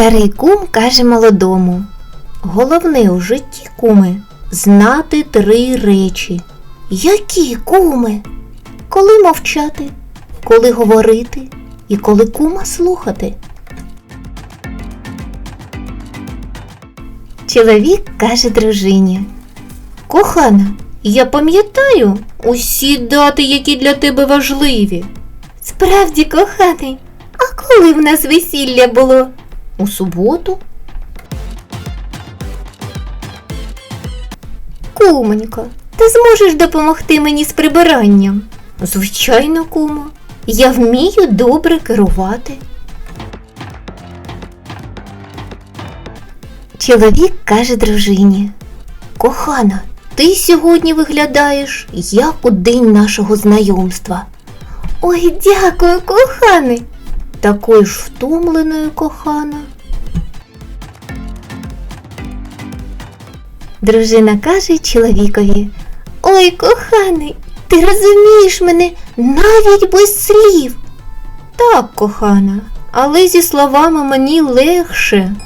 Старий кум каже молодому. Головне у житті, куме, знати три речі. Які куми? Коли мовчати, коли говорити і коли кума слухати. Чоловік каже дружині. Кохана, я пам'ятаю усі дати, які для тебе важливі. Справді, коханий, а коли в нас весілля було? У суботу? Кумонько, ти зможеш допомогти мені з прибиранням? Звичайно, кумо. Я вмію добре керувати. Чоловік каже дружині. Кохана, ти сьогодні виглядаєш, як у день нашого знайомства. Ой, дякую, коханий. Такою ж втомленою, кохана. Дружина каже чоловікові. Ой, коханий, ти розумієш мене навіть без слів. Так, кохана, але зі словами мені легше.